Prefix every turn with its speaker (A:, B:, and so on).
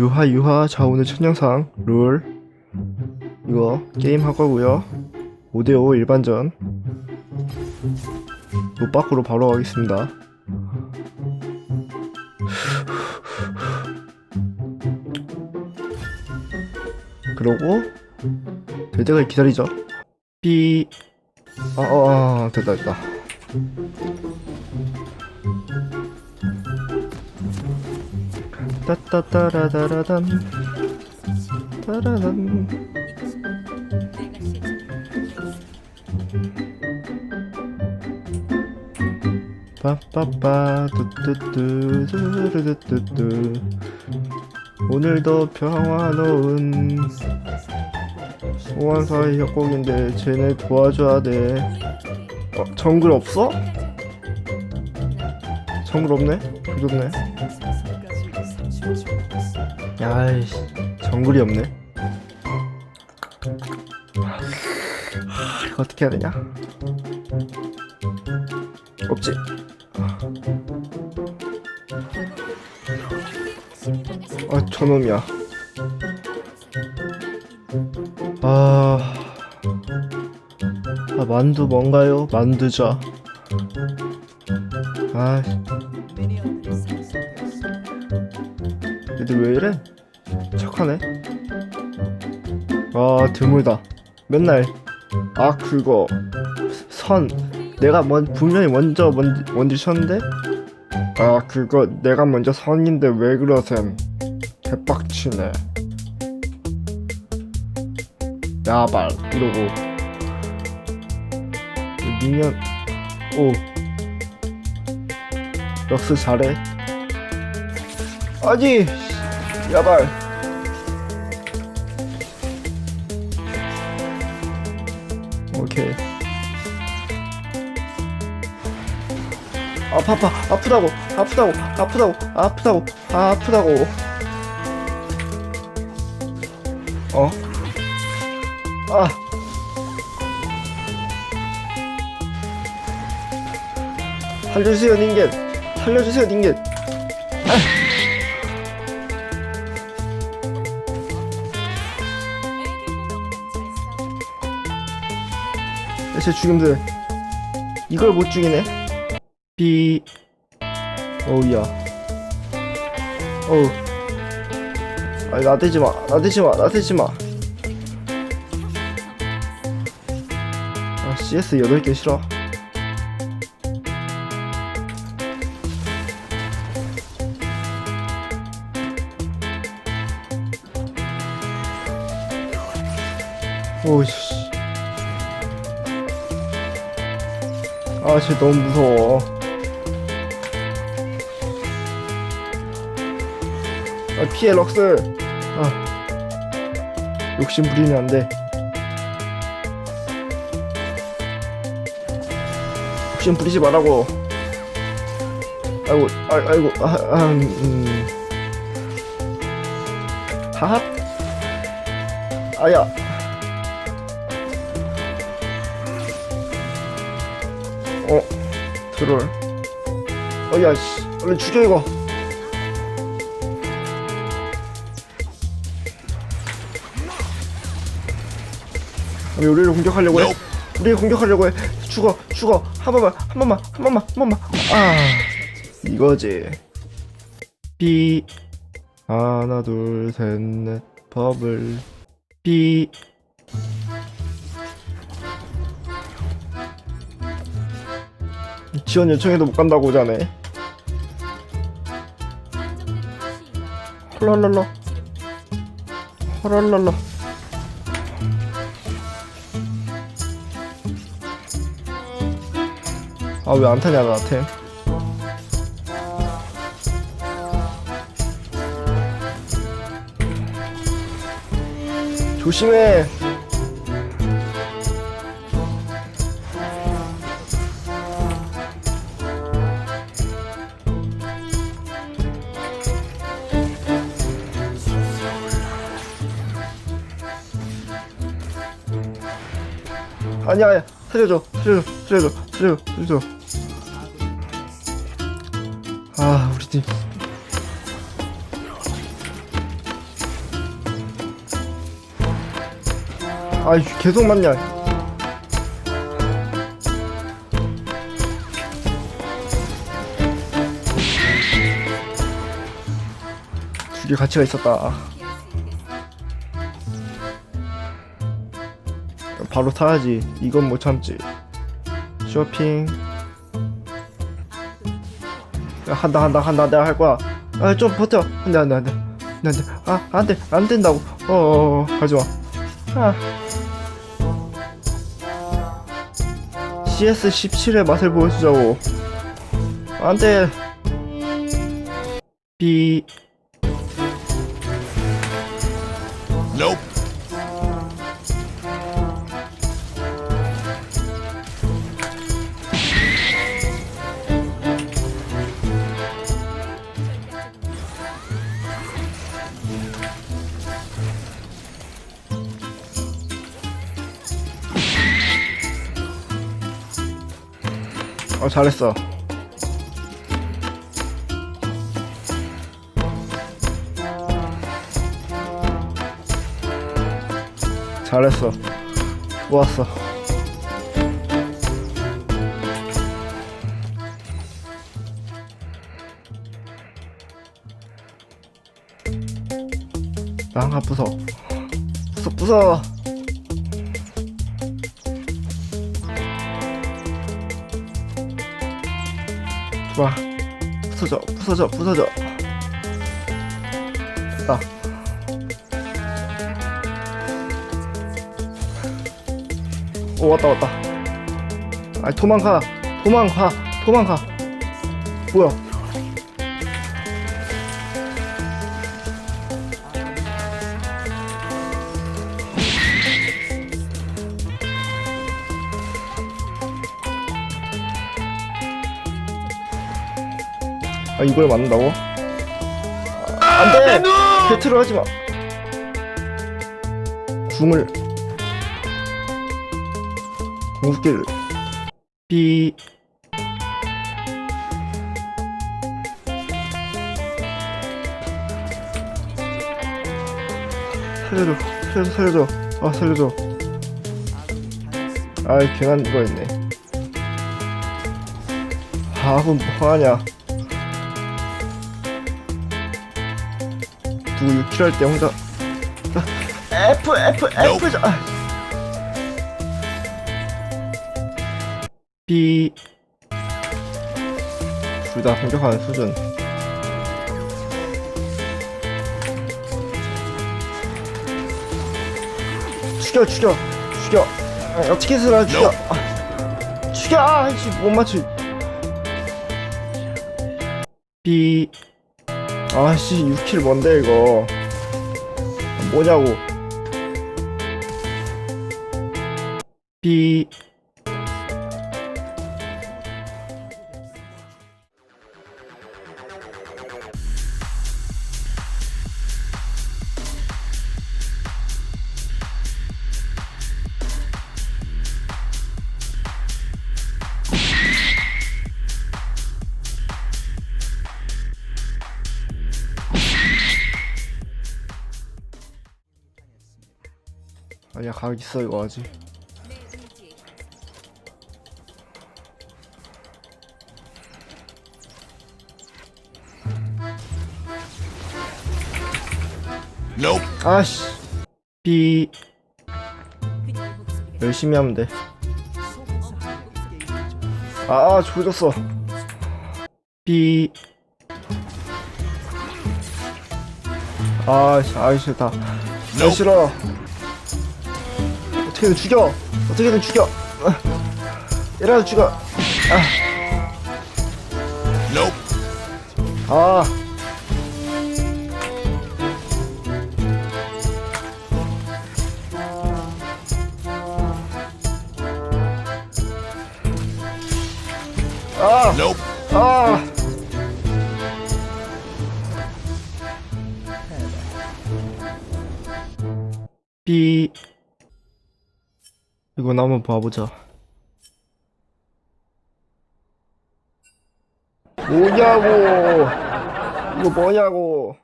A: 유하 유하 자 오늘 첫 영상 룰. 이거 게임 할 거고요. 5대5 일반전. 못 밖으로 바로 가겠습니다. 그러고 될 때까지 기다리죠. 삐. 아, 아, 아 됐다 됐다 따따따라다라단 따라단 빠빠빠 뚜뚜뚜 뚜루뚜뚜뚜 오늘도 평화로운 소환사의 협곡인데 쟤네 도와줘야 돼. 어, 정글 없어? 정글 없네? 조졌네 야이씨 정글이 없네. 하, 이거 어떻게 해야 되냐? 없지? 아 저놈이야. 아... 아 만두 뭔가요? 만두자 아 얘들 왜 이래? 착하네. 아 드물다. 맨날 아 그거 선 내가 먼 분명히 먼저 먼, 먼저 쳤는데? 아 그거 내가 먼저 선인데 왜 그러셈. 개빡치네. 야발 이러고. 미년 오. 럭스 잘해? 아니 야발. 오케이. 아파 아파. 아프다고. 아프다고. 아프다고. 아프다고. 아프다고. 어? 아. 살려주세요 닌겐. 살려주세요 닌겐 제 죽임들 이걸 못 죽이네. 비 어우야. 어우. 아니 나대지 마. 나대지 마. 나대지 마. 아, CS 8개 싫어. 오이 아, 쟤 너무 무서워. 아, 피해, 럭스. 아. 욕심 부리면 안 돼. 욕심 부리지 말라고. 아이고, 아, 아이고, 아, 아, 음. 하합? 아야. 트롤. 어, 야, 씨. 얼른 죽여, 이거. 왜 우리를 공격하려고 해? 우리를 공격하려고 해. 죽어, 죽어. 한 번만, 한 번만, 한 번만, 한 번만. 아, 이거지. 삐. 하나, 둘, 셋, 넷. 버블. 삐. 지원 요청해도 못 간다고 자네. 헐랄랄라. 헐랄랄라. 아 왜 안 타냐 나한테 조심해 아니야, 아니야. 살려줘, 살려줘, 살려줘, 살려줘, 살려줘. 아, 우리 팀. 아이, 계속 맞냐. 두 개 가치가 있었다. 바로 타야지. 이건 못 참지. 쇼핑. 야, 한다 한다 한다. 내가 할 거야. 아 좀 버텨. 안돼 안돼 안돼. 안돼. 아 안돼. 안 된다고. 어어어. 가지마. 아. CS 17의 맛을 보여주자고. 안돼. B
B: Nope.
A: 어 잘했어. 잘했어. 좋았어. 나한가 부숴 부숴 부숴 좋아 부서져 부서져 부서져. 됐다. 오 왔다 왔다. 아 도망가. 도망가. 도망가. 뭐야 아 이걸 맞는다고? 아, 안돼! 배틀을 하지마. 궁을. 궁극기를 삐. 살려줘. 살려줘 살려줘. 아 살려줘. 아이 괜한 거 했네. 아 그럼 뭐하냐 누구 6킬 할 때 혼자. 아, F F F 자 아. B. 둘다 공격하는 수준. 죽여 죽여 죽여. 아, 어떻게 해서라 죽여. 아, 죽여. 아이씨 못 맞추. B 아씨 6킬 뭔데 이거? 뭐냐고. B 아니야 각 있어 이거 아직
B: Nope.
A: 아씨 B 열심히 하면 돼. 아, 아 조졌어. B 아, 씨, 아이 싫다. 아 싫어. 어떻게든 죽여. 어떻게든 죽여. 아, 이라도 죽여.
B: Nope.
A: 아. 아.
B: Nope.
A: 아. B 이건 한번 봐보자. 뭐냐고. 이거 뭐냐고.